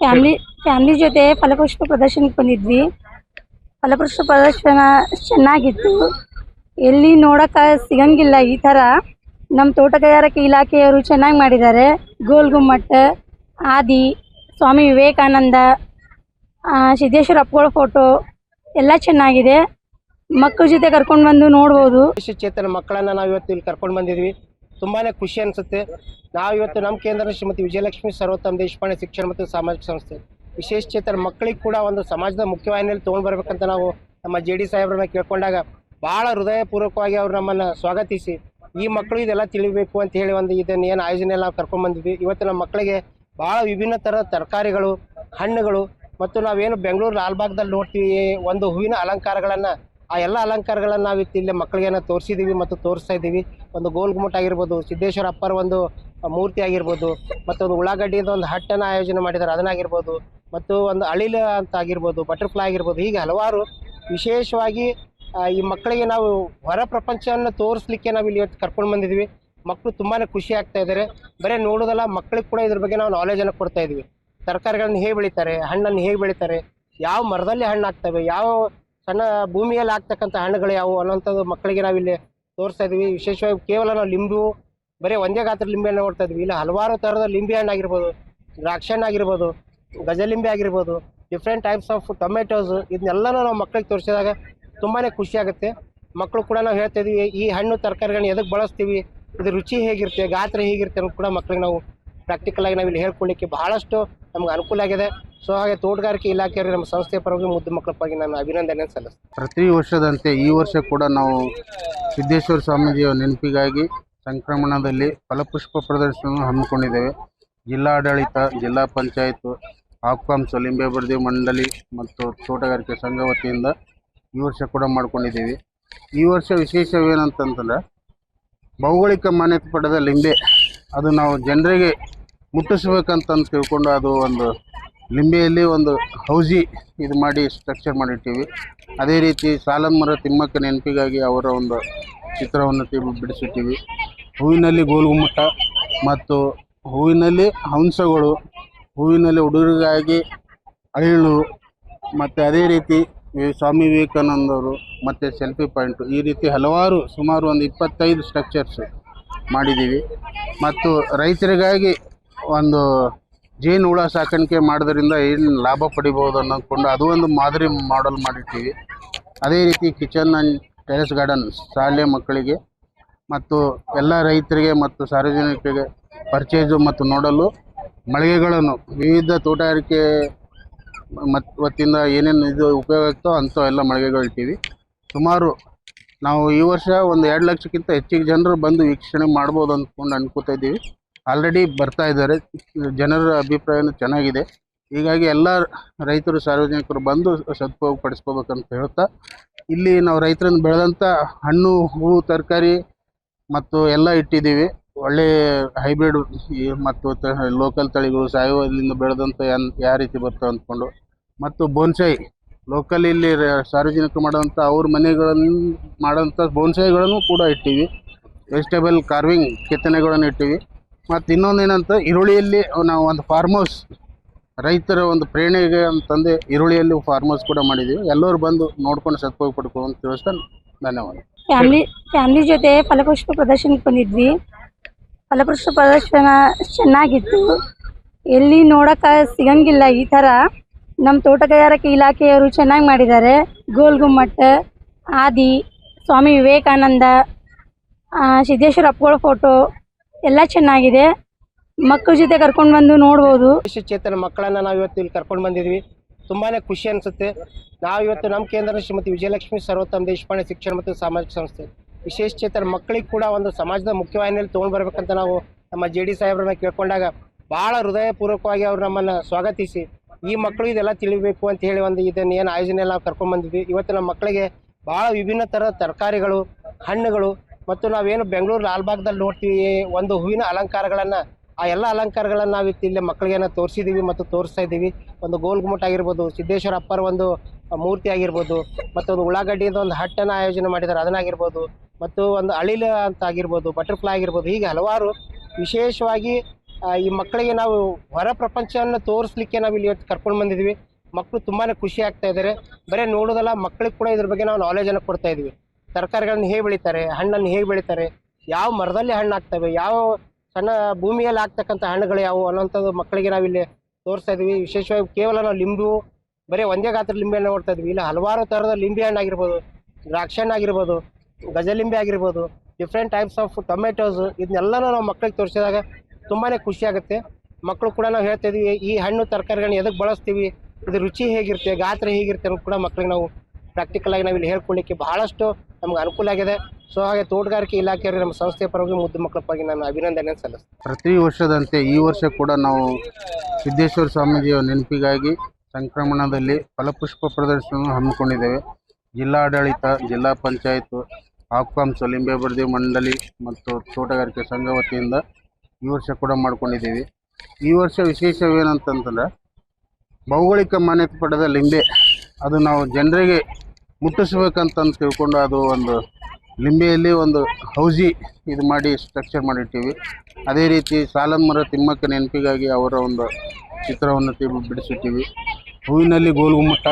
Family, family ಜೊತೆ ಫಲಪುಷ್ಪ ಪ್ರದರ್ಶನಕ್ಕೆ ಬಂದಿದ್ವಿ. ಫಲಪುಷ್ಪ ಪ್ರದರ್ಶನ ಚೆನ್ನಾಗಿತ್ತು. ಎಲ್ಲಿ ನೋಡಕ ಸಿಗಂಗಿಲ್ಲ ಈ ಥರ. ನಮ್ಮ ತೋಟಗಾರಿಕೆ ಇಲಾಖೆಯವರು ಚೆನ್ನಾಗಿ ಮಾಡಿದ್ದಾರೆ. ಗೋಲ್ ಗುಮ್ಮಟ್ ಆದಿ, ಸ್ವಾಮಿ ವಿವೇಕಾನಂದ ಸಿದ್ದೇಶ್ವರ ಅಪ್ಪಗಳ ಫೋಟೋ ಎಲ್ಲ ಚೆನ್ನಾಗಿದೆ. ಮಕ್ಕಳ ಜೊತೆ ಕರ್ಕೊಂಡು ಬಂದು ನೋಡ್ಬೋದು. ವಿಶೇಷ ಚೇತನ ಮಕ್ಕಳನ್ನ ನಾವು ಇವತ್ತು ಇಲ್ಲಿ ಕರ್ಕೊಂಡು ಬಂದಿದ್ವಿ. ತುಂಬಾನೇ ಖುಷಿ ಅನಿಸುತ್ತೆ. ನಾವು ಇವತ್ತು ನಮ್ಮ ಕೇಂದ್ರ ಶ್ರೀಮತಿ ವಿಜಯಲಕ್ಷ್ಮಿ ಸರ್ವೋತ್ತಮ ದೇಶಪಾಂಡೆ ಶಿಕ್ಷಣ ಮತ್ತು ಸಾಮಾಜಿಕ ಸಂಸ್ಥೆ. ವಿಶೇಷ ಚೇತನ ಮಕ್ಕಳಿಗೆ ಕೂಡ ಒಂದು ಸಮಾಜದ ಮುಖ್ಯವಾಹಿನಿಯಲ್ಲಿ ತೊಗೊಂಡು ಬರ್ಬೇಕಂತ ನಾವು ನಮ್ಮ ಜೆ ಡಿ ಸಾಹೇಬ್ರನ್ನ ಕೇಳ್ಕೊಂಡಾಗ ಭಾಳ ಹೃದಯಪೂರ್ವಕವಾಗಿ ಅವ್ರು ನಮ್ಮನ್ನು ಸ್ವಾಗತಿಸಿ, ಈ ಮಕ್ಕಳು ಇದೆಲ್ಲ ತಿಳಿಬೇಕು ಅಂತ ಹೇಳಿ ಒಂದು ಇದನ್ನ ಏನು ಆಯೋಜನೆ ಎಲ್ಲ ನಾವು ಕರ್ಕೊಂಡು ಬಂದಿದ್ವಿ. ಇವತ್ತು ನಮ್ಮ ಮಕ್ಕಳಿಗೆ ಭಾಳ ವಿಭಿನ್ನ ಥರದ ತರಕಾರಿಗಳು, ಹಣ್ಣುಗಳು ಮತ್ತು ನಾವೇನು ಬೆಂಗಳೂರು ಲಾಲ್ಬಾಗ್ದಲ್ಲಿ ನೋಡ್ತೀವಿ, ಒಂದು ಹೂವಿನ ಅಲಂಕಾರಗಳನ್ನು ಆ ಎಲ್ಲ ಅಲಂಕಾರಗಳನ್ನು ನಾವು ಇಲ್ಲಿ ಮಕ್ಕಳಿಗೆ ತೋರಿಸಿದ್ದೀವಿ ಮತ್ತು ತೋರಿಸ್ತಾ ಇದ್ದೀವಿ. ಒಂದು ಗೋಲ್ ಗುಮ್ಮಟ ಆಗಿರ್ಬೋದು ಸಿದ್ದೇಶ್ವರ ಅಪ್ಪರ ಒಂದು ಮೂರ್ತಿ ಆಗಿರ್ಬೋದು, ಮತ್ತು ಒಂದು ಉಳ್ಳಾಗಡ್ಡಿಯಿಂದ ಒಂದು ಹಟ್ಟನ್ನು ಆಯೋಜನೆ ಮಾಡಿದ್ದಾರೆ ಅದನ್ನಾಗಿರ್ಬೋದು, ಮತ್ತು ಒಂದು ಅಳಿಲ ಅಂತ ಆಗಿರ್ಬೋದು ಬಟರ್ಫ್ಲೈ ಆಗಿರ್ಬೋದು, ಹೀಗೆ ಹಲವಾರು ವಿಶೇಷವಾಗಿ ಈ ಮಕ್ಕಳಿಗೆ ನಾವು ಹೊರ ಪ್ರಪಂಚವನ್ನು ತೋರಿಸ್ಲಿಕ್ಕೆ ನಾವು ಇಲ್ಲಿ ಇವತ್ತು ಕರ್ಕೊಂಡು ಬಂದಿದ್ವಿ. ಮಕ್ಕಳು ತುಂಬಾ ಖುಷಿ ಆಗ್ತಾ ಇದ್ದಾರೆ ಬರೀ ನೋಡೋದಲ್ಲ ಮಕ್ಕಳಿಗೆ ಕೂಡ ಇದ್ರ ಬಗ್ಗೆ ನಾವು ನಾಲೆಜನ್ನು ಕೊಡ್ತಾ ಇದ್ವಿ. ತರಕಾರಿಗಳನ್ನು ಹೇಗೆ ಬೆಳಿತಾರೆ, ಹಣ್ಣನ್ನು ಹೇಗೆ ಬೆಳಿತಾರೆ, ಯಾವ ಮರದಲ್ಲಿ ಹಣ್ಣು ಆಗ್ತವೆ ಯಾವ ಸಣ್ಣ ಭೂಮಿಯಲ್ಲಿ ಆಗ್ತಕ್ಕಂಥ ಹಣ್ಣುಗಳು ಯಾವುವು ಅನ್ನೋಂಥದ್ದು ಮಕ್ಕಳಿಗೆ ನಾವಿಲ್ಲಿ ತೋರಿಸ್ತಾ ಇದ್ವಿ. ವಿಶೇಷವಾಗಿ ಕೇವಲ ನಾವು ಲಿಂಬು, ಬರೀ ಒಂದೇ ಗಾತ್ರ ಲಿಂಬೆ ಹಣ್ಣು ನೋಡ್ತಾ ಇದ್ವಿ. ಇಲ್ಲಿ ಹಲವಾರು ಥರದ ಲಿಂಬೆ ಹಣ್ಣು ಆಗಿರ್ಬೋದು, ದ್ರಾಕ್ಷಿ ಹಣ್ಣು ಆಗಿರ್ಬೋದು ಗಜಲಿಂಬೆ ಆಗಿರ್ಬೋದು ಡಿಫ್ರೆಂಟ್ ಟೈಪ್ಸ್ ಆಫ್ ಟೊಮೆಟೋಸ್ ಇದನ್ನೆಲ್ಲನೂ ನಾವು ಮಕ್ಕಳಿಗೆ ತೋರಿಸಿದಾಗ ತುಂಬಾ ಖುಷಿ ಆಗುತ್ತೆ. ಮಕ್ಕಳು ಕೂಡ ನಾವು ಹೇಳ್ತಾ ಇದ್ವಿ, ಈ ಹಣ್ಣು ತರಕಾರಿಗಳನ್ನ ಎದಕ್ಕೆ ಬಳಸ್ತೀವಿ, ಇದು ರುಚಿ ಹೇಗಿರುತ್ತೆ, ಗಾತ್ರ ಹೇಗಿರುತ್ತೆ ಅನ್ನೋದು ಕೂಡ ಮಕ್ಕಳಿಗೆ ನಾವು ಪ್ರಾಕ್ಟಿಕಲ್ ಆಗಿ ನಾವು ಇಲ್ಲಿ ಹೇಳ್ಕೊಳ್ಳಿಕ್ಕೆ ಬಹಳಷ್ಟು ನಮ್ಗೆ ಅನುಕೂಲ ಆಗಿದೆ. ಸೊ ಹಾಗೆ ತೋಟಗಾರಿಕೆ ಇಲಾಖೆಯವರಿಗೆ ನಮ್ಮ ಸಂಸ್ಥೆಯ ಪರವಾಗಿ ಮುದ್ದು ಮಕ್ಕಳ ಪರವಾಗಿ ನಾನು ಅಭಿನಂದನೆ ಸಲ್ಲಿಸ್ತೇನೆ. ಪ್ರತಿ ವರ್ಷದಂತೆ ಈ ವರ್ಷ ಕೂಡ ನಾವು ಸಿದ್ದೇಶ್ವರ ಸ್ವಾಮೀಜಿಯ ನೆನಪಿಗಾಗಿ ಸಂಕ್ರಮಣದಲ್ಲಿ ಫಲಪುಷ್ಪ ಪ್ರದರ್ಶನ ಹಮ್ಮಿಕೊಂಡಿದ್ದೇವೆ. ಜಿಲ್ಲಾಡಳಿತ, ಜಿಲ್ಲಾ ಪಂಚಾಯತ್ ಆಕ್ವಾಂ ಬರ್ದಿ ಮಂಡಳಿ ಮತ್ತು ತೋಟಗಾರಿಕೆ ಸಂಘ ವತಿಯಿಂದ ಈ ವರ್ಷ ಕೂಡ ಮಾಡ್ಕೊಂಡಿದ್ದೀವಿ. ಈ ವರ್ಷ ವಿಶೇಷವೇನಂತಂದ್ರೆ ಭೌಗೋಳಿಕ ಮಾನ್ಯತೆ ಪಡೆದ ಲಿಂಬೆ, ಅದು ನಾವು ಜನರಿಗೆ ಮುಟ್ಟಿಸ್ಬೇಕಂತಂದು ತಿಳ್ಕೊಂಡು ಅದು ಒಂದು ಲಿಂಬೆಯಲ್ಲಿ ಒಂದು ಹೌಜಿ ಇದು ಮಾಡಿ ಸ್ಟ್ರಕ್ಚರ್ ಮಾಡಿರ್ತೀವಿ. ಅದೇ ರೀತಿ ಸಾಲದ ಮರ ತಿಮ್ಮಕ್ಕ ನೆನಪಿಗಾಗಿ ಅವರ ಒಂದು ಚಿತ್ರವನ್ನು ಬಿಡಿಸಿರ್ತೀವಿ. ಹೂವಿನಲ್ಲಿ ಗೋಲ್ಗುಮ್ಮಟ ಮತ್ತು ಹೂವಿನಲ್ಲಿ ಹಂಸಗಳು, ಹೂವಿನಲ್ಲಿ ಹುಡುಗರಿಗಾಗಿ ಅಳಿಲು ಮತ್ತು ಅದೇ ರೀತಿ ಸ್ವಾಮಿ ವಿವೇಕಾನಂದವರು ಮತ್ತು ಸೆಲ್ಫಿ ಪಾಯಿಂಟು ಈ ರೀತಿ ಹಲವಾರು ಸುಮಾರು ಒಂದು ಇಪ್ಪತ್ತೈದು ಸ್ಟ್ರಕ್ಚರ್ಸ್ ಮಾಡಿದ್ದೀವಿ. ಮತ್ತು ರೈತರಿಗಾಗಿ ಒಂದು ಜೇನು ಹುಳ ಸಾಕಾಣಿಕೆ ಮಾಡೋದ್ರಿಂದ ಏನು ಲಾಭ ಪಡಿಬೋದು ಅನ್ನೋದ್ಕೊಂಡು ಅದು ಒಂದು ಮಾದರಿ ಮಾಡೆಲ್ ಮಾಡಿರ್ತೀವಿ. ಅದೇ ರೀತಿ ಕಿಚನ್ ಆ್ಯಂಡ್ ಟೆರೆಸ್ ಗಾರ್ಡನ್ ಶಾಲೆ ಮಕ್ಕಳಿಗೆ ಮತ್ತು ಎಲ್ಲ ರೈತರಿಗೆ ಮತ್ತು ಸಾರ್ವಜನಿಕರಿಗೆ ಪರ್ಚೇಸು ಮತ್ತು ನೋಡಲು ಮಳಿಗೆಗಳನ್ನು ವಿವಿಧ ತೋಟಗಾರಿಕೆ ಮತ್ತು ವತಿಯಿಂದ ಏನೇನು ಇದು ಉಪಯೋಗ ಆಗ್ತೋ ಅಂಥ ಎಲ್ಲ ಮಳಿಗೆಗಳು ಸುಮಾರು ನಾವು ಈ ವರ್ಷ ಒಂದು ಎರಡು ಲಕ್ಷಕ್ಕಿಂತ ಹೆಚ್ಚಿಗೆ ಜನರು ಬಂದು ವೀಕ್ಷಣೆ ಮಾಡ್ಬೋದು ಅಂದ್ಕೊಂಡು ಅನ್ಕೋತಾ ಇದ್ದೀವಿ. ಆಲ್ರೆಡಿ ಬರ್ತಾ ಇದ್ದಾರೆ. ಜನರ ಅಭಿಪ್ರಾಯನೂ ಚೆನ್ನಾಗಿದೆ. ಹೀಗಾಗಿ ಎಲ್ಲ ರೈತರು, ಸಾರ್ವಜನಿಕರು ಬಂದು ಸದುಪಯೋಗ ಪಡಿಸ್ಕೋಬೇಕಂತ ಹೇಳ್ತಾ, ಇಲ್ಲಿ ನಾವು ರೈತರನ್ನು ಬೆಳೆದಂಥ ಹಣ್ಣು ಹೂವು ತರಕಾರಿ ಮತ್ತು ಎಲ್ಲ ಇಟ್ಟಿದ್ದೀವಿ. ಒಳ್ಳೆ ಹೈಬ್ರಿಡ್ ಮತ್ತು ಲೋಕಲ್ ತಳಿಗಳು ಸಾವಯವದಿಂದ ಬೆಳೆದಂಥ ಯನ್, ಯಾವ ರೀತಿ ಬರ್ತವೆ ಅಂದ್ಕೊಂಡು. ಮತ್ತು ಬೋನ್ಸಾಯಿ ಲೋಕಲ್ ಇಲ್ಲಿ ಸಾರ್ವಜನಿಕರು ಮಾಡೋವಂಥ ಅವ್ರ ಮನೆಗಳನ್ನು ಮಾಡೋಂಥ ಬೋನ್ಸಾಯಿಗಳನ್ನು ಕೂಡ ಇಟ್ಟಿವಿ. ವೆಜಿಟೇಬಲ್ ಕಾರ್ವಿಂಗ್ ಕೆತ್ತನೆಗಳನ್ನು ಇಟ್ಟಿವಿ. ಮತ್ತು ಇನ್ನೊಂದು ಏನಂತ, ಈರುಳ್ಳಿಯಲ್ಲಿ ನಾವು ಒಂದು ಫಾರ್ಮ್ ಹೌಸ್ ರೈತರ ಒಂದು ಪ್ರೇರಣೆಗೆ ಅಂತಂದು ಈರುಳ್ಳಿಯಲ್ಲಿ ಫಾರ್ಮ್ ಹೌಸ್ ಕೂಡ ಮಾಡಿದ್ದೀವಿ ಎಲ್ಲರೂ ಬಂದು ನೋಡ್ಕೊಂಡು ಸದುಪಯೋಗ ಪಡ್ಕೊ ಅಂತ ತಿಳಿಸ್ತಾ ಧನ್ಯವಾದ. ಫ್ಯಾಮ್ಲಿ ಫ್ಯಾಮ್ಲಿ ಜೊತೆ ಫಲಪುಷ್ಪ ಪ್ರದರ್ಶನಕ್ಕೆ ಬಂದಿದ್ವಿ. ಫಲಪುಷ್ಪ ಪ್ರದರ್ಶನ ಚೆನ್ನಾಗಿತ್ತು. ಎಲ್ಲಿ ನೋಡಕ್ಕ ಸಿಗಂಗಿಲ್ಲ ಈ ಥರ. ನಮ್ಮ ತೋಟಗಾರಿಕೆ ಇಲಾಖೆಯವರು ಚೆನ್ನಾಗಿ ಮಾಡಿದ್ದಾರೆ. ಗೋಲ್ ಗುಮ್ಮಟ್ ಆದಿ, ಸ್ವಾಮಿ ವಿವೇಕಾನಂದ ಸಿದ್ದೇಶ್ವರ ಅಪ್ಪಗಳ ಫೋಟೋ ಎಲ್ಲ ಚೆನ್ನಾಗಿದೆ. ಮಕ್ಕಳ ಜೊತೆ ಕರ್ಕೊಂಡು ಬಂದು ನೋಡ್ಬೋದು. ವಿಶೇಷ ಚೇತನ ಮಕ್ಕಳನ್ನ ನಾವು ಇವತ್ತು ಇಲ್ಲಿ ಕರ್ಕೊಂಡು ಬಂದಿದ್ವಿ. ತುಂಬಾನೇ ಖುಷಿ ಅನಿಸುತ್ತೆ. ನಾವು ಇವತ್ತು ನಮ್ಮ ಕೇಂದ್ರ ಶ್ರೀಮತಿ ವಿಜಯಲಕ್ಷ್ಮಿ ಸರ್ವೋತ್ತಮ ದೇಶಪಾಂಡೆ ಶಿಕ್ಷಣ ಮತ್ತು ಸಾಮಾಜಿಕ ಸಂಸ್ಥೆ. ವಿಶೇಷ ಚೇತನ ಮಕ್ಕಳಿಗೆ ಕೂಡ ಒಂದು ಸಮಾಜದ ಮುಖ್ಯವಾಹಿನಿಯಲ್ಲಿ ತೊಗೊಂಡು ಬರ್ಬೇಕಂತ ನಾವು ನಮ್ಮ ಜೆ ಡಿ ಸಾಹೇಬ್ರನ್ನ ಕೇಳ್ಕೊಂಡಾಗ ಭಾಳ ಹೃದಯಪೂರ್ವಕವಾಗಿ ಅವ್ರು ನಮ್ಮನ್ನು ಸ್ವಾಗತಿಸಿ, ಈ ಮಕ್ಕಳು ಇದೆಲ್ಲ ತಿಳಿಬೇಕು ಅಂತ ಹೇಳಿ ಒಂದು ಇದನ್ನು ಏನು ಆಯೋಜನೆ ನಾವು ಕರ್ಕೊಂಡು ಬಂದಿದ್ವಿ. ಇವತ್ತು ನಮ್ಮ ಮಕ್ಕಳಿಗೆ ಭಾಳ ವಿಭಿನ್ನ ಥರದ ತರಕಾರಿಗಳು, ಹಣ್ಣುಗಳು ಮತ್ತು ನಾವೇನು ಬೆಂಗಳೂರು ಲಾಲ್ಬಾಗ್ದಲ್ಲಿ ನೋಡ್ತೀವಿ, ಒಂದು ಹೂವಿನ ಅಲಂಕಾರಗಳನ್ನು, ಆ ಎಲ್ಲ ಅಲಂಕಾರಗಳನ್ನು ನಾವು ಇಲ್ಲಿ ಮಕ್ಕಳಿಗೆ ತೋರಿಸಿದ್ದೀವಿ ಮತ್ತು ತೋರಿಸ್ತಾ ಇದ್ದೀವಿ. ಒಂದು ಗೋಲ್ ಗುಮ್ಮಟ ಆಗಿರ್ಬೋದು ಸಿದ್ದೇಶ್ವರ ಅಪ್ಪರ ಒಂದು ಮೂರ್ತಿ ಆಗಿರ್ಬೋದು, ಮತ್ತು ಒಂದು ಉಳ್ಳಾಗಡ್ಡಿಯಿಂದ ಒಂದು ಹಟ್ಟನ್ನು ಆಯೋಜನೆ ಮಾಡಿದ್ದಾರೆ ಅದನ್ನಾಗಿರ್ಬೋದು, ಮತ್ತು ಒಂದು ಅಳಿಲ ಅಂತ ಆಗಿರ್ಬೋದು ಬಟರ್ಫ್ಲೈ ಆಗಿರ್ಬೋದು, ಹೀಗೆ ಹಲವಾರು ವಿಶೇಷವಾಗಿ ಈ ಮಕ್ಕಳಿಗೆ ನಾವು ಹೊರ ಪ್ರಪಂಚವನ್ನು ತೋರಿಸ್ಲಿಕ್ಕೆ ನಾವು ಇಲ್ಲಿ ಇವತ್ತು ಕರ್ಕೊಂಡು ಬಂದಿದ್ದೀವಿ ಮಕ್ಕಳು ತುಂಬಾ ಖುಷಿ ಆಗ್ತಾ ಇದ್ದಾರೆ ಬರೀ ನೋಡೋದಲ್ಲ ಮಕ್ಕಳಿಗೆ ಕೂಡ ಇದ್ರ ಬಗ್ಗೆ ನಾವು ನಾಲೆಜನ್ನು ಕೊಡ್ತಾ ಇದ್ವಿ ತರಕಾರಿಗಳನ್ನ ಹೇಗೆ ಬೆಳಿತಾರೆ, ಹಣ್ಣನ್ನು ಹೇಗೆ ಬೆಳಿತಾರೆ, ಯಾವ ಮರದಲ್ಲಿ ಹಣ್ಣು ಆಗ್ತವೆ ಯಾವ ಸಣ್ಣ ಭೂಮಿಯಲ್ಲಿ ಆಗ್ತಕ್ಕಂಥ ಹಣ್ಣುಗಳು ಯಾವುವು ಅನ್ನೋಂಥದ್ದು ಮಕ್ಕಳಿಗೆ ನಾವಿಲ್ಲಿ ತೋರಿಸ್ತಾ ಇದ್ವಿ. ವಿಶೇಷವಾಗಿ ಕೇವಲ ನಾವು ಲಿಂಬು, ಬರೀ ಒಂದೇ ಗಾತ್ರ ಲಿಂಬೆ ಹಣ್ಣು ನೋಡ್ತಾ ಇದ್ವಿ. ಇಲ್ಲ, ಹಲವಾರು ಥರದ ಲಿಂಬೆ ಹಣ್ಣು ಆಗಿರ್ಬೋದು, ದ್ರಾಕ್ಷಿ ಹಣ್ಣು ಆಗಿರ್ಬೋದು ಗಜಲಿಂಬೆ ಆಗಿರ್ಬೋದು ಡಿಫ್ರೆಂಟ್ ಟೈಪ್ಸ್ ಆಫ್ ಟೊಮೆಟೋಸ್ ಇದನ್ನೆಲ್ಲನೂ ನಾವು ಮಕ್ಕಳಿಗೆ ತೋರಿಸಿದಾಗ ತುಂಬಾ ಖುಷಿ ಆಗುತ್ತೆ. ಮಕ್ಕಳು ಕೂಡ ನಾವು ಹೇಳ್ತಾ ಇದ್ವಿ, ಈ ಹಣ್ಣು ತರಕಾರಿಗಳನ್ನ ಎದಕ್ಕೆ ಬಳಸ್ತೀವಿ, ಇದು ರುಚಿ ಹೇಗಿರುತ್ತೆ, ಗಾತ್ರ ಹೇಗಿರುತ್ತೆ ಅನ್ನೋದು ಕೂಡ ಮಕ್ಕಳಿಗೆ ನಾವು ಪ್ರಾಕ್ಟಿಕಲ್ ಆಗಿ ನಾವು ಇಲ್ಲಿ ಹೇಳ್ಕೊಳ್ಳಿಕ್ಕೆ ಬಹಳಷ್ಟು ನಮ್ಗೆ ಅನುಕೂಲ ಆಗಿದೆ. ಸೊ ಹಾಗೆ ತೋಟಗಾರಿಕೆ ಇಲಾಖೆಯವರಿಗೆ ನಮ್ಮ ಸಂಸ್ಥೆಯ ಪರವಾಗಿ ಮುದ್ದು ಮಕ್ಕಳ ಪರವಾಗಿ ನಾನು ಅಭಿನಂದನೆ ಸಲ್ಲಿಸ್ತೇನೆ. ಪ್ರತಿ ವರ್ಷದಂತೆ ಈ ವರ್ಷ ಕೂಡ ನಾವು ಸಿದ್ದೇಶ್ವರ ಸ್ವಾಮೀಜಿಯ ನೆನಪಿಗಾಗಿ ಸಂಕ್ರಮಣದಲ್ಲಿ ಫಲಪುಷ್ಪ ಪ್ರದರ್ಶನ ಹಮ್ಮಿಕೊಂಡಿದ್ದೇವೆ. ಜಿಲ್ಲಾಡಳಿತ, ಜಿಲ್ಲಾ ಪಂಚಾಯತ್ ಆಕ್ವಾಮ್ಸ್ ಲಿಂಬೆ ಬರ್ದಿ ಮಂಡಳಿ ಮತ್ತು ತೋಟಗಾರಿಕೆ ಸಂಘ ವತಿಯಿಂದ ಈ ವರ್ಷ ಕೂಡ ಮಾಡ್ಕೊಂಡಿದ್ದೀವಿ. ಈ ವರ್ಷ ವಿಶೇಷವೇನಂತಂದ್ರೆ ಭೌಗೋಳಿಕ ಮಾನ್ಯತೆ ಪಡೆದ ಲಿಂಬೆ. ಅದು ನಾವು ಜನರಿಗೆ ಮುಟ್ಟಿಸ್ಬೇಕಂತ ತಿಳ್ಕೊಂಡು ಅದು ಒಂದು ಲಿಂಬೆಯಲ್ಲಿ ಒಂದು ಹೌಜಿ ಇದು ಮಾಡಿ ಸ್ಟ್ರಕ್ಚರ್ ಮಾಡಿರ್ತೀವಿ. ಅದೇ ರೀತಿ ಸಾಲಮರ ತಿಮ್ಮಕ್ಕ ನೆನಪಿಗಾಗಿ ಅವರ ಒಂದು ಚಿತ್ರವನ್ನು ಬಿಡಿಸಿರ್ತೀವಿ. ಹೂವಿನಲ್ಲಿ ಗೋಲ್ಗುಮ್ಮಟ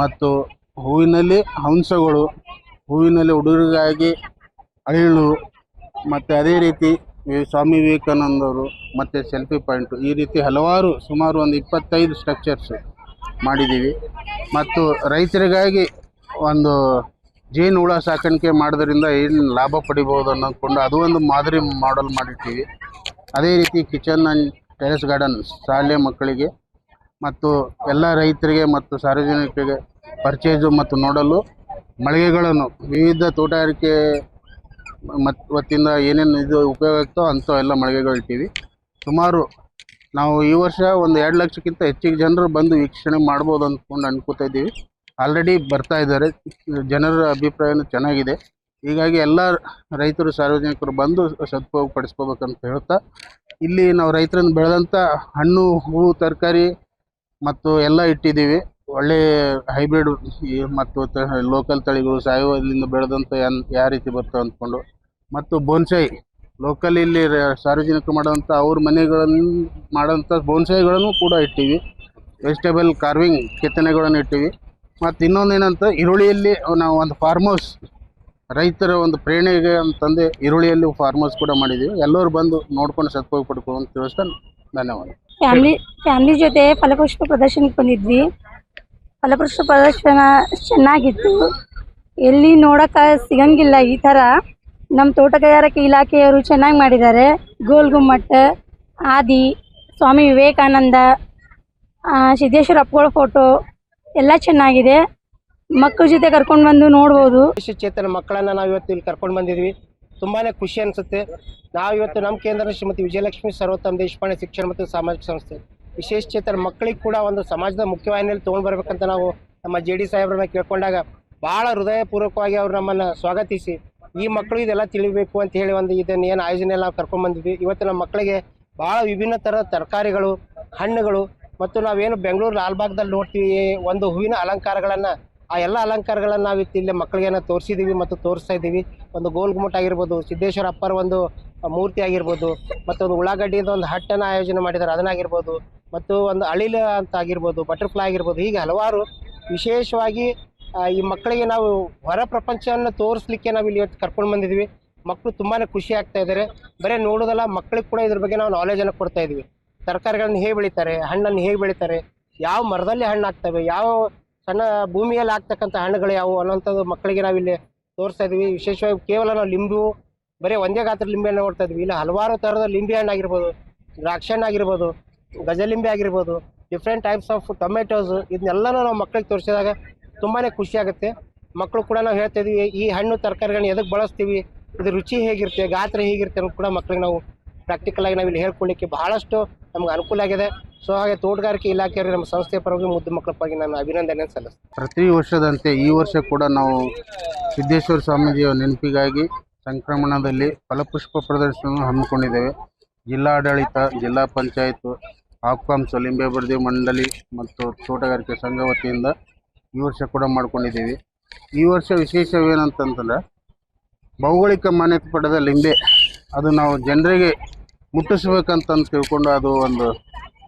ಮತ್ತು ಹೂವಿನಲ್ಲಿ ಹಂಸಗಳು, ಹೂವಿನಲ್ಲಿ ಹುಡುಗರಿಗಾಗಿ ಅಳಿಲು ಮತ್ತು ಅದೇ ರೀತಿ ಸ್ವಾಮಿ ವಿವೇಕಾನಂದವರು ಮತ್ತು ಸೆಲ್ಫಿ ಪಾಯಿಂಟು ಈ ರೀತಿ ಹಲವಾರು ಸುಮಾರು ಒಂದು ಇಪ್ಪತ್ತೈದು ಸ್ಟ್ರಕ್ಚರ್ಸ್ ಮಾಡಿದ್ದೀವಿ. ಮತ್ತು ರೈತರಿಗಾಗಿ ಒಂದು ಜೇನು ಹುಳ ಸಾಕಾಣಿಕೆ ಮಾಡೋದ್ರಿಂದ ಏನು ಲಾಭ ಪಡಿಬೋದು ಅನ್ನೋದ್ಕೊಂಡು ಅದು ಒಂದು ಮಾದರಿ ಮಾಡಲ್ ಮಾಡಿರ್ತೀವಿ. ಅದೇ ರೀತಿ ಕಿಚನ್ ಆ್ಯಂಡ್ ಟೆರೆಸ್ ಗಾರ್ಡನ್ ಶಾಲೆ ಮಕ್ಕಳಿಗೆ ಮತ್ತು ಎಲ್ಲ ರೈತರಿಗೆ ಮತ್ತು ಸಾರ್ವಜನಿಕರಿಗೆ ಪರ್ಚೇಸು ಮತ್ತು ನೋಡಲು ಮಳಿಗೆಗಳನ್ನು ವಿವಿಧ ತೋಟಗಾರಿಕೆ ಮತ್ತು ವತ್ತಿಂದ ಏನೇನು ಇದು ಉಪಯೋಗ ಆಗ್ತೋ ಅಂಥ ಎಲ್ಲ ಮಳಿಗೆಗಳು ಇಟ್ಟಿವಿ. ಸುಮಾರು ನಾವು ಈ ವರ್ಷ ಒಂದು ಎರಡು ಲಕ್ಷಕ್ಕಿಂತ ಹೆಚ್ಚಿಗೆ ಜನರು ಬಂದು ವೀಕ್ಷಣೆ ಮಾಡ್ಬೋದು ಅಂದ್ಕೊಂಡು ಅನ್ಕೋತಾ ಇದ್ದೀವಿ. ಆಲ್ರೆಡಿ ಬರ್ತಾ ಇದ್ದಾರೆ. ಜನರ ಅಭಿಪ್ರಾಯನೂ ಚೆನ್ನಾಗಿದೆ. ಹೀಗಾಗಿ ಎಲ್ಲ ರೈತರು ಸಾರ್ವಜನಿಕರು ಬಂದು ಸದುಪಯೋಗ ಪಡಿಸ್ಕೋಬೇಕಂತ ಹೇಳ್ತಾ, ಇಲ್ಲಿ ನಾವು ರೈತರನ್ನು ಬೆಳೆದಂಥ ಹಣ್ಣು, ಹೂವು, ತರಕಾರಿ ಮತ್ತು ಎಲ್ಲ ಇಟ್ಟಿದ್ದೀವಿ. ಒಳ್ಳೆ ಹೈಬ್ರಿಡ್ ಮತ್ತು ಲೋಕಲ್ ತಳಿಗಳು ಸಾವಯವದಿಂದ ಬೆಳೆದಂಥ ಯನ್, ಯಾವ ರೀತಿ ಬರ್ತವೆ ಅಂದ್ಕೊಂಡು. ಮತ್ತು ಬೋನ್ಸಾಯಿ ಲೋಕಲ್ ಇಲ್ಲಿ ಸಾರ್ವಜನಿಕರು ಮಾಡೋಂಥ ಅವ್ರ ಮನೆಗಳನ್ನು ಮಾಡೋಂಥ ಬೋನ್ಸಾಯಿಗಳನ್ನು ಕೂಡ ಇಟ್ಟೀವಿ. ವೆಜಿಟೇಬಲ್ ಕಾರ್ವಿಂಗ್ ಕೆತ್ತನೆಗಳನ್ನು ಇಟ್ಟಿವಿ. ಮತ್ತು ಇನ್ನೊಂದು ಏನಂತ, ಈರುಳ್ಳಿಯಲ್ಲಿ ನಾವು ಒಂದು ಫಾರ್ಮ್ ಹೌಸ್ ರೈತರ ಒಂದು ಪ್ರೇರಣೆಗೆ ಅಂತಂದು ಈರುಳ್ಳಿಯಲ್ಲಿ ಫಾರ್ಮ್ ಹೌಸ್ ಕೂಡ ಮಾಡಿದ್ದೀವಿ ಎಲ್ಲರೂ ಬಂದು ನೋಡ್ಕೊಂಡು ಸತ್ಕೋಗಿ ಪಡ್ಕೊ ಅಂತ ತಿಳಿಸ್ತಾ ಧನ್ಯವಾದ. ಫ್ಯಾಮ್ಲಿ ಫ್ಯಾಮ್ಲಿ ಜೊತೆ ಫಲಪುಷ್ಪ ಪ್ರದರ್ಶನಕ್ಕೆ ಬಂದಿದ್ವಿ. ಫಲಪುಷ್ಪ ಪ್ರದರ್ಶನ ಚೆನ್ನಾಗಿತ್ತು. ಎಲ್ಲಿ ನೋಡೋಕೆ ಸಿಗಂಗಿಲ್ಲ ಈ ಥರ. ನಮ್ಮ ತೋಟಗಾರಿಕೆ ಇಲಾಖೆಯವರು ಚೆನ್ನಾಗಿ ಮಾಡಿದ್ದಾರೆ. ಗೋಲ್ ಗುಮ್ಮಟ್ ಆದಿ, ಸ್ವಾಮಿ ವಿವೇಕಾನಂದ ಸಿದ್ದೇಶ್ವರ ಅಪ್ಪಗಳ ಫೋಟೋ ಎಲ್ಲ ಚೆನ್ನಾಗಿದೆ. ಮಕ್ಕಳ ಜೊತೆ ಕರ್ಕೊಂಡು ಬಂದು ನೋಡ್ಬೋದು. ವಿಶೇಷ ಚೇತನ ಮಕ್ಕಳನ್ನ ನಾವು ಇವತ್ತು ಇಲ್ಲಿ ಕರ್ಕೊಂಡು ಬಂದಿದ್ವಿ. ತುಂಬಾನೇ ಖುಷಿ ಅನಿಸುತ್ತೆ. ನಾವು ಇವತ್ತು ನಮ್ಮ ಕೇಂದ್ರ ಶ್ರೀಮತಿ ವಿಜಯಲಕ್ಷ್ಮಿ ಸರ್ವೋತ್ತಮ ದೇಶಪಾಂಡೆ ಶಿಕ್ಷಣ ಮತ್ತು ಸಾಮಾಜಿಕ ಸಂಸ್ಥೆ. ವಿಶೇಷ ಚೇತನ ಮಕ್ಕಳಿಗೆ ಕೂಡ ಒಂದು ಸಮಾಜದ ಮುಖ್ಯವಾಹಿನಿಯಲ್ಲಿ ತೊಗೊಂಡು ಬರ್ಬೇಕಂತ ನಾವು ನಮ್ಮ ಜೆ ಡಿ ಸಾಹೇಬ್ರನ್ನ ಕೇಳ್ಕೊಂಡಾಗ ಭಾಳ ಹೃದಯಪೂರ್ವಕವಾಗಿ ಅವ್ರು ನಮ್ಮನ್ನು ಸ್ವಾಗತಿಸಿ, ಈ ಮಕ್ಕಳು ಇದೆಲ್ಲ ತಿಳಿಬೇಕು ಅಂತ ಹೇಳಿ ಒಂದು ಇದನ್ನು ಏನು ಆಯೋಜನೆ ನಾವು ಕರ್ಕೊಂಡು ಬಂದಿದ್ವಿ. ಇವತ್ತು ನಮ್ಮ ಮಕ್ಕಳಿಗೆ ಭಾಳ ವಿಭಿನ್ನ ಥರದ ತರಕಾರಿಗಳು, ಹಣ್ಣುಗಳು ಮತ್ತು ನಾವೇನು ಬೆಂಗಳೂರು ಲಾಲ್ಬಾಗ್ದಲ್ಲಿ ನೋಡ್ತೀವಿ, ಒಂದು ಹೂವಿನ ಅಲಂಕಾರಗಳನ್ನು, ಆ ಎಲ್ಲ ಅಲಂಕಾರಗಳನ್ನು ನಾವು ಇಲ್ಲಿ ಮಕ್ಕಳಿಗೆ ತೋರಿಸಿದ್ದೀವಿ ಮತ್ತು ತೋರಿಸ್ತಾ ಇದ್ದೀವಿ. ಒಂದು ಗೋಲ್ ಗುಮ್ಮಟ ಆಗಿರ್ಬೋದು, ಸಿದ್ದೇಶ್ವರ ಅಪ್ಪರ ಒಂದು ಮೂರ್ತಿ ಆಗಿರ್ಬೋದು, ಮತ್ತು ಒಂದು ಉಳ್ಳಾಗಡ್ಡಿಯಿಂದ ಒಂದು ಹಟ್ಟನ್ನು ಆಯೋಜನೆ ಮಾಡಿದ್ದಾರೆ, ಅದನ್ನಾಗಿರ್ಬೋದು, ಮತ್ತು ಒಂದು ಅಳಿಲ ಅಂತ ಆಗಿರ್ಬೋದು, ಬಟರ್ಫ್ಲೈ ಆಗಿರ್ಬೋದು, ಹೀಗೆ ಹಲವಾರು ವಿಶೇಷವಾಗಿ ಈ ಮಕ್ಕಳಿಗೆ ನಾವು ಹೊರ ಪ್ರಪಂಚವನ್ನು ತೋರಿಸ್ಲಿಕ್ಕೆ ನಾವು ಇಲ್ಲಿ ಇವತ್ತು ಕರ್ಕೊಂಡು ಬಂದಿದ್ದೀವಿ. ಮಕ್ಕಳು ತುಂಬಾ ಖುಷಿ ಆಗ್ತಾ ಇದ್ದಾರೆ. ಬರೀ ನೋಡೋದಲ್ಲ ಮಕ್ಕಳಿಗೆ ಕೂಡ ಇದ್ರ ಬಗ್ಗೆ ನಾವು ನಾಲೆಜನ್ನು ಕೊಡ್ತಾ ಇದ್ವಿ ತರಕಾರಿಗಳನ್ನ ಹೇಗೆ ಬೆಳಿತಾರೆ, ಹಣ್ಣನ್ನು ಹೇಗೆ ಬೆಳಿತಾರೆ, ಯಾವ ಮರದಲ್ಲಿ ಹಣ್ಣು ಆಗ್ತವೆ ಯಾವ ಸಣ್ಣ ಭೂಮಿಯಲ್ಲಿ ಆಗ್ತಕ್ಕಂಥ ಹಣ್ಣುಗಳು ಯಾವುವು ಅನ್ನೋಂಥದ್ದು ಮಕ್ಕಳಿಗೆ ನಾವಿಲ್ಲಿ ತೋರಿಸ್ತಾ ಇದ್ವಿ ವಿಶೇಷವಾಗಿ ಕೇವಲ ನಾವು ಲಿಂಬು, ಬರೀ ಒಂದೇ ಗಾತ್ರ ಲಿಂಬೆ ಹಣ್ಣು ನೋಡ್ತಾ ಇದ್ವಿ ಇಲ್ಲ, ಹಲವಾರು ಥರದ ಲಿಂಬೆ ಹಣ್ಣು ಆಗಿರ್ಬೋದು, ದ್ರಾಕ್ಷಿ ಹಣ್ಣು ಆಗಿರ್ಬೋದು, ಗಜಲಿಂಬೆ ಆಗಿರ್ಬೋದು ಡಿಫ್ರೆಂಟ್ ಟೈಪ್ಸ್ ಆಫ್ ಟೊಮೆಟೋಸ್ ಇದನ್ನೆಲ್ಲನೂ ನಾವು ಮಕ್ಕಳಿಗೆ ತೋರಿಸಿದಾಗ ತುಂಬಾ ಖುಷಿ ಆಗುತ್ತೆ. ಮಕ್ಕಳು ಕೂಡ ನಾವು ಹೇಳ್ತಾ ಈ ಹಣ್ಣು ತರಕಾರಿಗಳನ್ನ ಎದಕ್ಕೆ ಬಳಸ್ತೀವಿ ಇದು ರುಚಿ ಹೇಗಿರುತ್ತೆ, ಗಾತ್ರ ಹೇಗಿರುತ್ತೆ ಅನ್ನೋದು ಕೂಡ ಮಕ್ಕಳಿಗೆ ನಾವು ಪ್ರಾಕ್ಟಿಕಲ್ ಆಗಿ ನಾವಿಲ್ಲಿ ಹೇಳ್ಕೊಳ್ಳಿಕ್ಕೆ ಬಹಳಷ್ಟು ನಮ್ಗೆ ಅನುಕೂಲ ಆಗಿದೆ. ಸೊ ಹಾಗೆ ತೋಟಗಾರಿಕೆ ಇಲಾಖೆಯವರಿಗೆ ನಮ್ಮ ಸಂಸ್ಥೆಯ ಪರವಾಗಿ ಮುದ್ದು ಮಕ್ಕಳ ಪರವಾಗಿ ನಾನು ಅಭಿನಂದನೆ ಸಲ್ಲಿಸ್ತೇನೆ. ಪ್ರತಿ ವರ್ಷದಂತೆ ಈ ವರ್ಷ ಕೂಡ ನಾವು ಸಿದ್ದೇಶ್ವರ ಸ್ವಾಮೀಜಿಯ ನೆನಪಿಗಾಗಿ ಸಂಕ್ರಮಣದಲ್ಲಿ ಫಲಪುಷ್ಪ ಪ್ರದರ್ಶನವನ್ನು ಹಮ್ಮಿಕೊಂಡಿದ್ದೇವೆ. ಜಿಲ್ಲಾಡಳಿತ, ಜಿಲ್ಲಾ ಪಂಚಾಯತ್ ಆಕ್ವಾಮ್ಸ್ ಲಿಂಬೆ ಬರ್ದಿ ಮಂಡಳಿ ಮತ್ತು ತೋಟಗಾರಿಕೆ ಸಂಘ ವತಿಯಿಂದ ಈ ವರ್ಷ ಕೂಡ ಮಾಡ್ಕೊಂಡಿದ್ದೀವಿ. ಈ ವರ್ಷ ವಿಶೇಷವೇನಂತಂದ್ರೆ ಭೌಗೋಳಿಕ ಮಾನ್ಯತೆ ಪಡೆದ ಲಿಂಬೆ, ಅದು ನಾವು ಜನರಿಗೆ ಮುಟ್ಟಿಸ್ಬೇಕಂತ ಅಂದ್ ತಿಳ್ಕೊಂಡು ಅದು ಒಂದು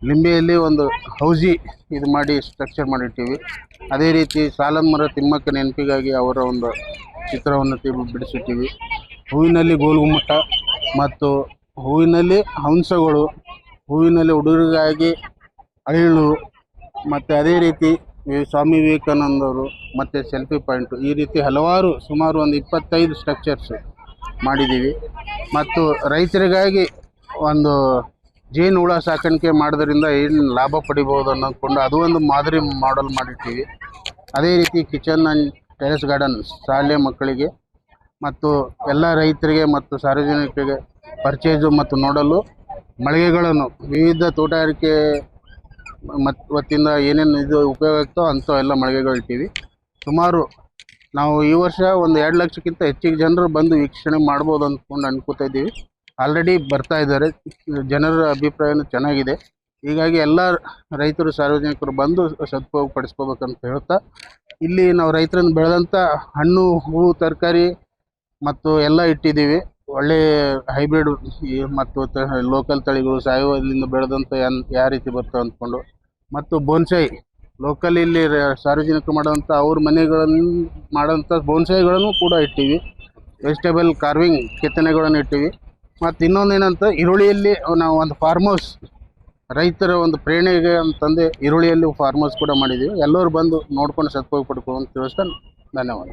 ಲಿಂಬೆಯಲ್ಲಿ ಒಂದು ಹೌಜಿ ಇದು ಮಾಡಿ ಸ್ಟ್ರಕ್ಚರ್ ಮಾಡಿರ್ತೀವಿ. ಅದೇ ರೀತಿ ಸಾಲದ ಮರ ತಿಮ್ಮಕ್ಕ ನೆನಪಿಗಾಗಿ ಅವರ ಒಂದು ಚಿತ್ರವನ್ನು ತಿ ಬಿಡಿಸಿರ್ತೀವಿ. ಹೂವಿನಲ್ಲಿ ಗೋಲುಗುಮ್ಮಟ ಮತ್ತು ಹೂವಿನಲ್ಲಿ ಹಂಸಗಳು, ಹೂವಿನಲ್ಲಿ ಹುಡುಗರಿಗಾಗಿ ಅಳಿಲು ಮತ್ತು ಅದೇ ರೀತಿ ಸ್ವಾಮಿ ವಿವೇಕಾನಂದವರು ಮತ್ತು ಸೆಲ್ಫಿ ಪಾಯಿಂಟು ಈ ರೀತಿ ಹಲವಾರು ಸುಮಾರು ಒಂದು ಇಪ್ಪತ್ತೈದು ಸ್ಟ್ರಕ್ಚರ್ಸ್ ಮಾಡಿದ್ದೀವಿ. ಮತ್ತು ರೈತರಿಗಾಗಿ ಒಂದು ಜೇನು ಹುಳ ಸಾಕಾಣಿಕೆ ಮಾಡೋದ್ರಿಂದ ಏನು ಲಾಭ ಪಡಿಬೋದು ಅನ್ನೋದ್ಕೊಂಡು ಅದು ಒಂದು ಮಾದರಿ ಮಾಡಲ್ ಮಾಡಿರ್ತೀವಿ. ಅದೇ ರೀತಿ ಕಿಚನ್ ಆ್ಯಂಡ್ ಟೆರೆಸ್ ಗಾರ್ಡನ್ ಶಾಲೆ ಮಕ್ಕಳಿಗೆ ಮತ್ತು ಎಲ್ಲ ರೈತರಿಗೆ ಮತ್ತು ಸಾರ್ವಜನಿಕರಿಗೆ ಪರ್ಚೇಸು ಮತ್ತು ನೋಡಲು ಮಳಿಗೆಗಳನ್ನು ವಿವಿಧ ತೋಟಗಾರಿಕೆ ಮತ್ತು ವತ್ತಿಂದ ಏನೇನು ಇದು ಉಪಯೋಗ ಆಗ್ತೋ ಅಂಥ ಎಲ್ಲ ಮಳಿಗೆಗಳು ಇಟ್ಟಿವಿ. ಸುಮಾರು ನಾವು ಈ ವರ್ಷ ಒಂದು ಎರಡು ಲಕ್ಷಕ್ಕಿಂತ ಹೆಚ್ಚಿಗೆ ಜನರು ಬಂದು ವೀಕ್ಷಣೆ ಮಾಡ್ಬೋದು ಅಂದ್ಕೊಂಡು ಅನ್ಕೋತಾ ಇದ್ದೀವಿ. ಆಲ್ರೆಡಿ ಬರ್ತಾ ಇದ್ದಾರೆ. ಜನರ ಅಭಿಪ್ರಾಯನೂ ಚೆನ್ನಾಗಿದೆ. ಹೀಗಾಗಿ ಎಲ್ಲ ರೈತರು ಸಾರ್ವಜನಿಕರು ಬಂದು ಸದುಪಯೋಗ ಪಡಿಸ್ಕೋಬೇಕಂತ ಹೇಳ್ತಾ, ಇಲ್ಲಿ ನಾವು ರೈತರನ್ನು ಬೆಳೆದಂಥ ಹಣ್ಣು, ಹೂವು, ತರಕಾರಿ ಮತ್ತು ಎಲ್ಲ ಇಟ್ಟಿದ್ದೀವಿ. ಒಳ್ಳೆ ಹೈಬ್ರಿಡ್ ಮತ್ತು ಲೋಕಲ್ ತಳಿಗಳು ಸಾವಯವದಿಂದ ಬೆಳೆದಂಥ ಯನ್ ಯಾವ ರೀತಿ ಬರ್ತವೆ ಅಂದ್ಕೊಂಡು, ಮತ್ತು ಬೋನ್ಸಾಯಿ ಲೋಕಲ್ ಇಲ್ಲಿ ಸಾರ್ವಜನಿಕರು ಮಾಡೋಂಥ ಅವ್ರ ಮನೆಗಳನ್ನು ಮಾಡೋಂಥ ಬೋನ್ಸಾಯಿಗಳನ್ನು ಕೂಡ ಇಟ್ಟಿವಿ. ವೆಜಿಟೇಬಲ್ ಕಾರ್ವಿಂಗ್ ಕೆತ್ತನೆಗಳನ್ನು ಇಟ್ಟಿವಿ. ಮತ್ತು ಇನ್ನೊಂದು ಏನಂತ, ಈರುಳ್ಳಿಯಲ್ಲಿ ನಾವು ಒಂದು ಫಾರ್ಮ್ ಹೌಸ್ ರೈತರ ಒಂದು ಪ್ರೇರಣೆಗೆ ಅಂತಂದು ಈರುಳ್ಳಿಯಲ್ಲಿ ಫಾರ್ಮ್ ಹೌಸ್ ಕೂಡ ಮಾಡಿದ್ದೀವಿ ಎಲ್ಲರೂ ಬಂದು ನೋಡ್ಕೊಂಡು ಸದುಪಯೋಗ ಪಡ್ಕೊಂಡು ತಿಳಿಸ್ತಾನೆ ಧನ್ಯವಾದ.